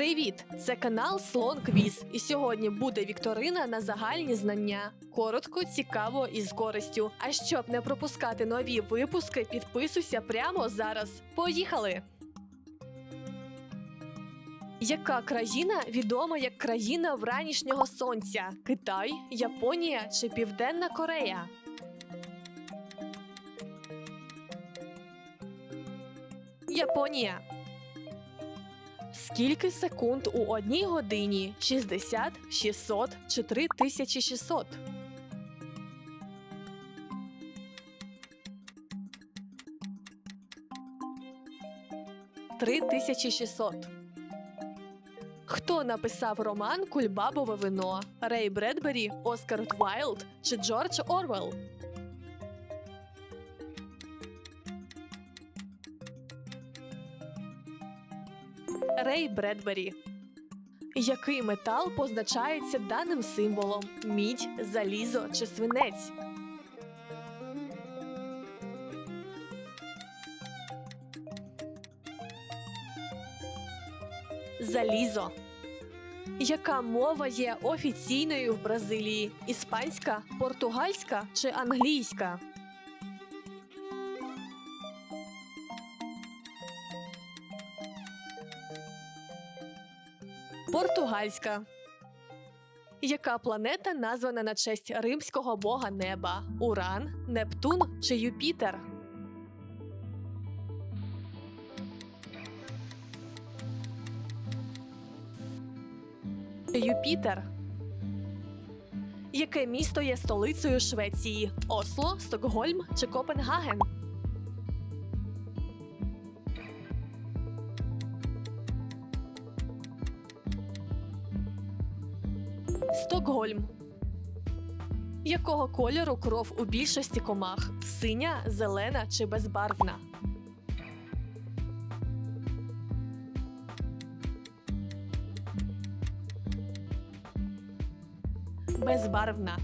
Привіт! Це канал Слон Квіз. І сьогодні буде вікторина на загальні знання. Коротко, цікаво і з користю. А щоб не пропускати нові випуски, підписуйся прямо зараз. Поїхали! Яка країна відома як країна вранішнього сонця? Китай, Японія чи Південна Корея? Японія. Скільки секунд у одній годині? 60, 600 чи 3600? Три тисячі шістсот. Хто написав роман Кульбабове вино? Рей Бредбері, Оскар Вайлд чи Джордж Орвелл? Рей Бредбері. Який метал позначається даним символом? Мідь, залізо чи свинець? Залізо. Яка мова є офіційною в Бразилії? Іспанська, португальська чи англійська? Португальська. Яка планета названа на честь римського бога неба? Уран, Нептун чи Юпітер? Юпітер. Яке місто є столицею Швеції? Осло, Стокгольм чи Копенгаген? Стокгольм. Якого кольору кров у більшості комах? Синя, зелена чи безбарвна? Безбарвна.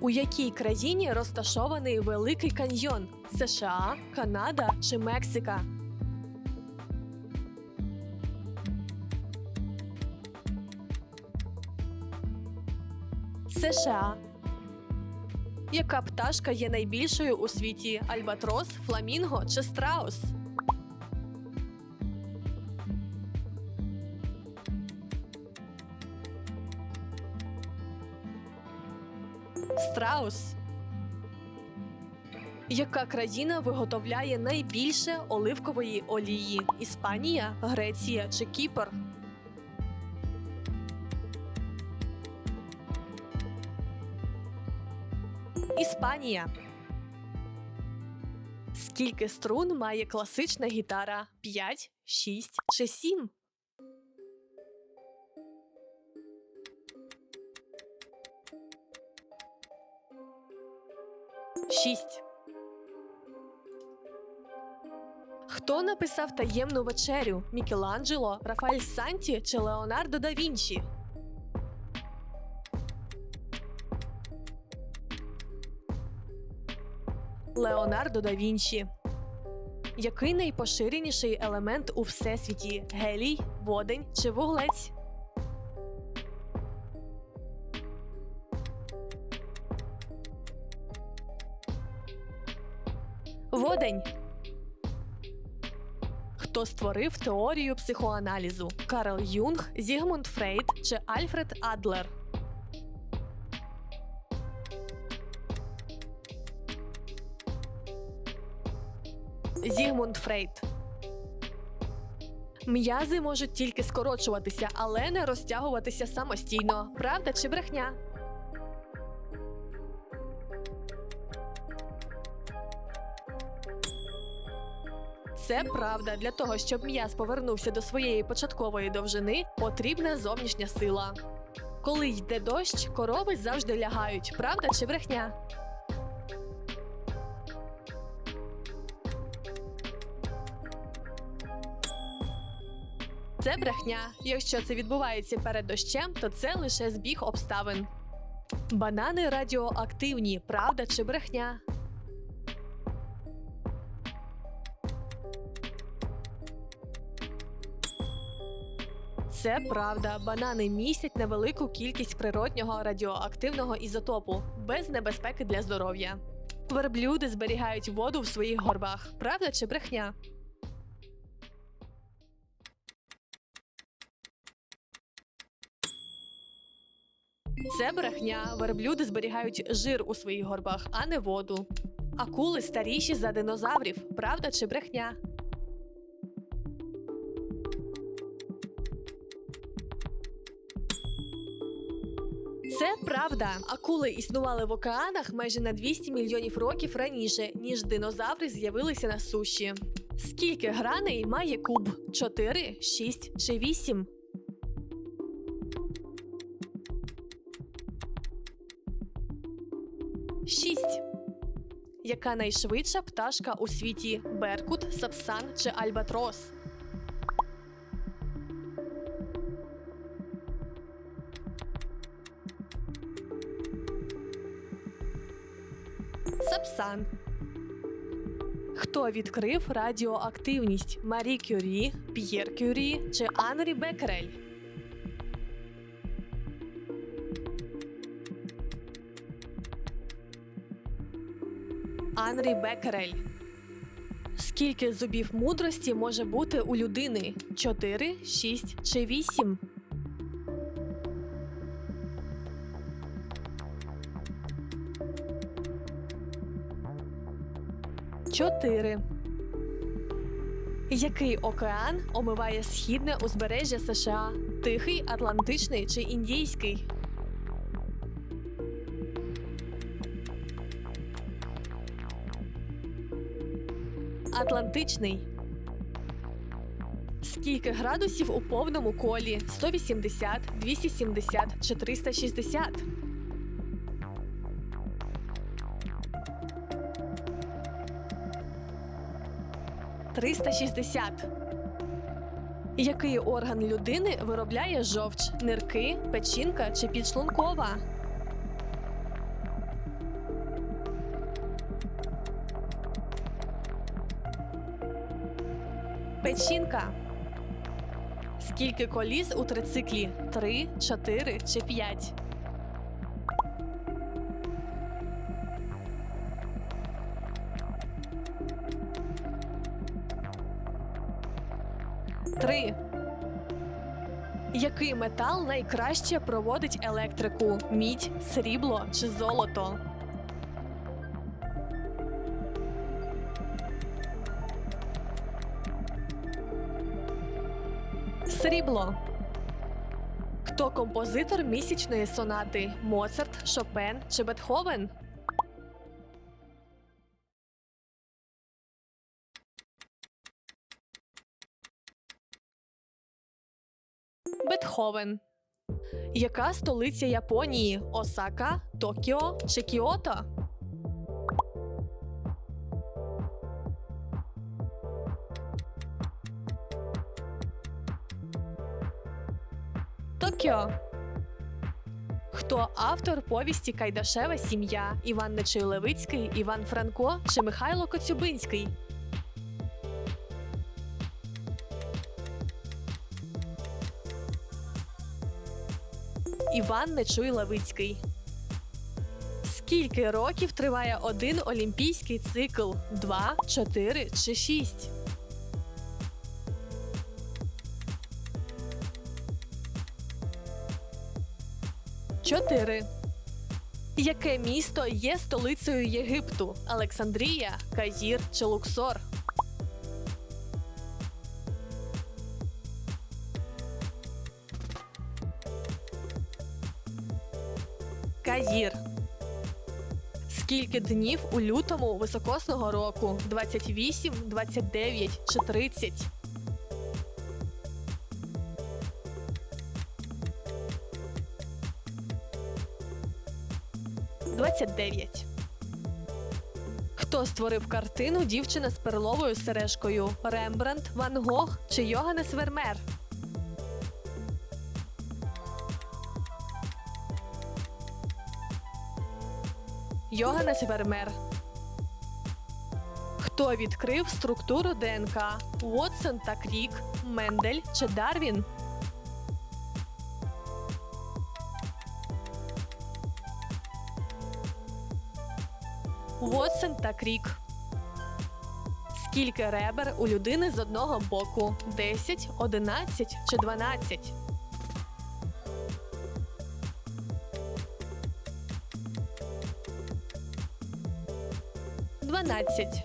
У якій країні розташований Великий каньйон? США, Канада чи Мексика? США. Яка пташка є найбільшою у світі? Альбатрос, фламінго чи страус? Страус. Яка країна виготовляє найбільше оливкової олії? Іспанія, Греція чи Кіпр? Іспанія. Скільки струн має класична гітара? 5, 6 чи 7? Шість. Хто написав таємну вечерю? Мікеланджело, Рафаель Санті чи Леонардо да Вінчі? Леонардо да Вінчі. Який найпоширеніший елемент у всесвіті? Гелій, водень чи вуглець? Водень. Хто створив теорію психоаналізу? Карл Юнг, Зігмунд Фрейд чи Альфред Адлер? Зігмунд Фрейд. М'язи можуть тільки скорочуватися, але не розтягуватися самостійно. Правда чи брехня? Це правда. Для того, щоб м'яз повернувся до своєї початкової довжини, потрібна зовнішня сила. Коли йде дощ, корови завжди лягають. Правда чи брехня? Це брехня. Якщо це відбувається перед дощем, то це лише збіг обставин. Банани радіоактивні, правда чи брехня? Це правда. Банани містять невелику кількість природнього радіоактивного ізотопу без небезпеки для здоров'я. Верблюди зберігають воду в своїх горбах. Правда чи брехня? Це брехня. Верблюди зберігають жир у своїх горбах, а не воду. Акули старіші за динозаврів. Правда чи брехня? Це правда. Акули існували в океанах майже на 200 мільйонів років раніше, ніж динозаври з'явилися на суші. Скільки граней має куб? 4, 6 чи 8? Яка найшвидша пташка у світі? Беркут, сапсан чи альбатрос? Сапсан. Хто відкрив радіоактивність? Марі Кюрі, П'єр Кюрі чи Анрі Беккерель? Анрі Беккерель. Скільки зубів мудрості може бути у людини? 4, 6 чи 8? Чотири. Який океан омиває східне узбережжя США? Тихий, Атлантичний чи Індійський? Атлантичний. Скільки градусів у повному колі? 180, 270 чи 360? Триста шістдесят. Який орган людини виробляє жовч? Нирки, печінка чи підшлункова? Печінка. Скільки коліс у трициклі? Три, чотири чи п'ять? Три. Який метал найкраще проводить електрику? Мідь, срібло чи золото? Срібло. Хто композитор місячної сонати? Моцарт, Шопен чи Бетховен? Бетховен. Яка столиця Японії? Осака, Токіо чи Кіото? Токіо. Хто автор повісті Кайдашева сім'я? Іван Нечий Левицький, Іван Франко чи Михайло Коцюбинський? Іван Нечуй Левицький. Скільки років триває один олімпійський цикл? Два, чотири чи шість? Чотири. Яке місто є столицею Єгипту? Олександрія, Каїр чи Луксор? Каїр. Скільки днів у лютому високосного року? 28, 29 чи 30? Двадцять дев'ять. Хто створив картину Дівчина з перловою сережкою? Рембрандт, Ван Гог чи Йоганнес Вермеер? Йоганнес Вермеер. Хто відкрив структуру ДНК? Уотсон та Крік, Мендель чи Дарвін? Вотсон та Крік. Скільки ребер у людини з одного боку? 10, 11 чи 12? Дванадцять.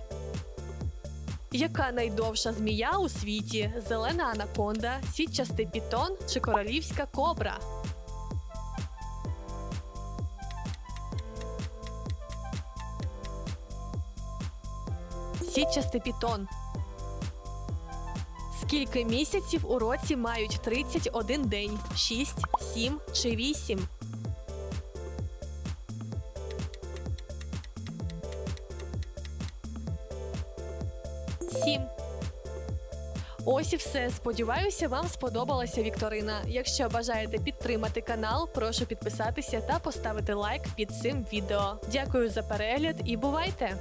Яка найдовша змія у світі? Зелена анаконда, сітчастий пітон чи королівська кобра? Сітчастий пітон. Скільки місяців у році мають 31 день? 6, 7 чи 8? Сім. Ось і все. Сподіваюся, вам сподобалася Вікторина. Якщо бажаєте підтримати канал, прошу підписатися та поставити лайк під цим відео. Дякую за перегляд і бувайте!